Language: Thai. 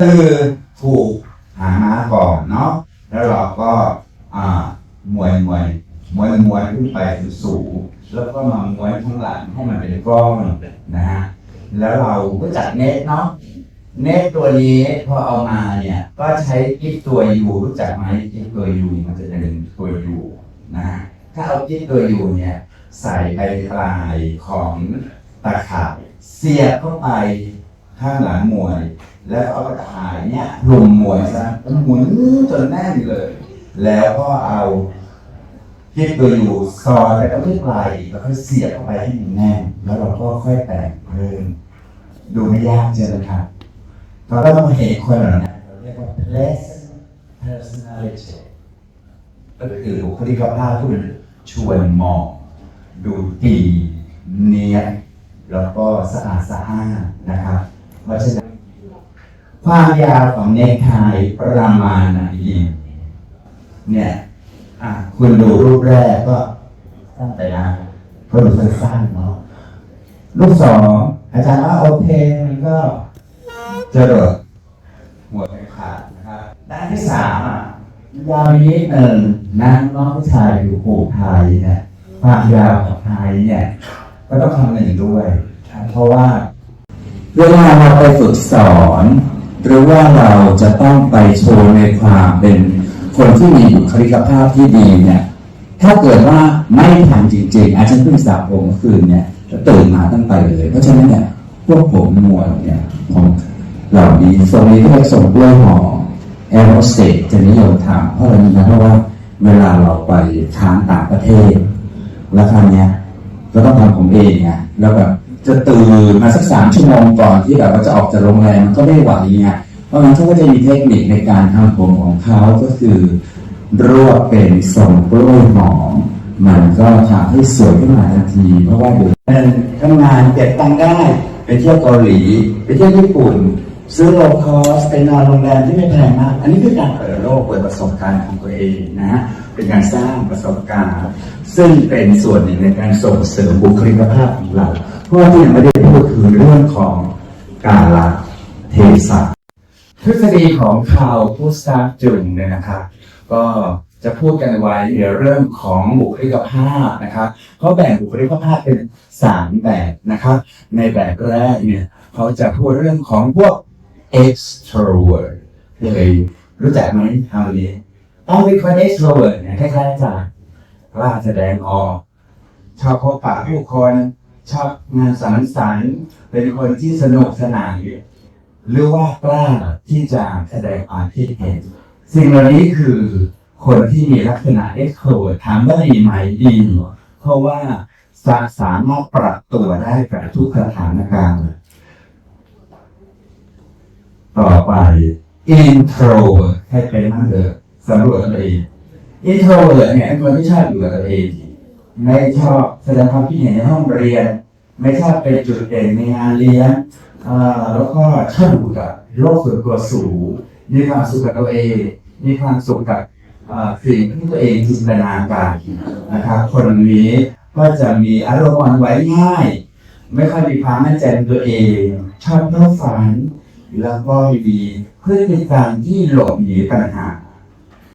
คือถูกหามาก่อนเนาะแล้วเราก็อ่ามวยมวยมวยมวยขึ้นไปสูงแล้วก็มามวยข้างหลังให้มันเป็นก้อนนะฮะแล้วเราก็จัดเน็ตเนาะเน็ตตัวนี้พอเอามาเนี่ย ก็ใช้กิ๊บตัวยูรู้จักไหมกิ๊บตัวยูมันจะเป็นตัวยูนะฮะถ้าเอากิ๊บตัวยูเนี่ย ใส่ไปปลายของตะขาบเสียบเข้าไปข้างหลังมวย แล้วเอาตะข่ายเนี่ยลุมมวยซะแล้วหมุนจนแน่นเลย แล้วก็เอาที่ตัวอยู่ซอยแล้วก็ที่ปลายอีกแล้วก็เสียบเข้าไปให้มันแน่น แล้วเราก็ค่อยแต่งเพิ่มดูไม่ยากเจอนะครับเราก็ต้องเห็นคนเหล่านั้นเราเรียกว่า pleasant personality ก็คือบุคลิกภาพที่มันชวนมอง ดูดีเนียแล้วก็สะอาดสะอ้านนะครับ เพราะฉะนั้น ความยาวของเนคไทประมาณไหนดีเนี่ยอะคุณดูรูปแรกก็สั้นไปนะเพราะดูสั้นๆเนาะรูปสองอาจารย์ว่าโอเคมันก็จะโดดหัวไม่ขาดนะครับด้านที่สามอะยาวนิดหนึ่งนะน้องผู้ชายอยู่ผูกไทยเนี่ยความยาวของไทยเนี่ย ก็ต้องคำนึงด้วย เพราะว่า เวลาเราไปฝึกสอน หรือว่าเราจะต้องไปโชว์ในความเป็นคนที่มีบุคลิกภาพที่ดีเนี่ยถ้าเกิดว่าไม่ทำจริงๆอาจารย์เพิ่งสระผมเมื่อคืนเนี่ยจะตื่นมาตั้งไปเลย เพราะฉะนั้นเนี่ยพวกผมมวลเนี่ยของเหล่านี้ทรงนี้เรียกทรงกล้วยหอมแอโรสเตจะนิยมทำเพราะอะไรนะเพราะว่าเวลาเราไปค้างต่างประเทศ แล้วคราวเนี้ยก็ต้องทำผมเองไงแล้วแบบ จะตื่นมาสักสามชั่วโมงก่อนที่แบบว่าจะออกจากโรงแรมมันก็ไม่ไหวไงเพราะงั้นเขาก็จะมีเทคนิคในการทำผมของเขาก็คือรวบเป็นทรงกล้วยหอมมันก็ทำให้สวยขึ้นมาทันที เพราะว่าเดี๋ยวทำงานเก็บตังค์ได้ไปเที่ยวเกาหลี ไปเที่ยวญี่ปุ่น ซื้อโลคอสไปนอนโรงแรมที่ไม่แพงมาก อันนี้คือการเปิดโลกเปิดประสบการณ์ของตัวเองนะฮะเป็นการสร้างประสบการณ์ ซึ่งเป็นส่วนหนึ่งในการส่งเสริมบุคลิกภาพของเรา เพราะว่าที่ยังไม่ได้พูดคือเรื่องของการละเทศะทฤษฎีของคาร์ลพูสตาจุนเนี่ยนะครับก็จะพูดกันไว้เรื่องของบุคลิกภาพนะครับเขาแบ่งบุคลิกภาพเป็นสามแบบนะครับ ในแบบแรกเนี่ยเขาจะพูดเรื่องของพวก extrovert เคยรู้จักไหมคำนี้ต้องเป็นคน extrovert เนี่ยคล้ายๆจะกล้าแสดงออกชอบพบปะผู้คน ชอบงานสังสรรค์เป็นคนที่สนุกสนานหรือว่ากล้าที่จะแสดงความคิดเห็น สิ่งเหล่านี้คือคนที่มีลักษณะ extrovert ถามว่าดีไหมดี เพราะว่าสาสามารถปรับตัวได้กับทุกสถานการณ์ต่อไป introvert ให้เป็นมั่งเถอะสำรวจตัวเอง introvert เนี่ยเป็นคนที่ชอบอยู่กับตัวเอง ไม่ชอบแสดงความคิดเห็นในห้องเรียน ไม่ชอบเป็นจุดเด่นในงานเรียนแล้วก็ชอบอยู่กับโลกส่วนตัวสูงมีความสุขกับตัวเอง มีความสุขกับสิ่งที่ตัวเองจินตนาการนะครับคนนี้ก็จะมีอารมณ์อ่อนไหวง่าย ไม่ค่อยมีความมั่นใจในตัวเอง ชอบเพ้อฝัน แล้วก็มีพฤติกรรมที่หลบหนีปัญหา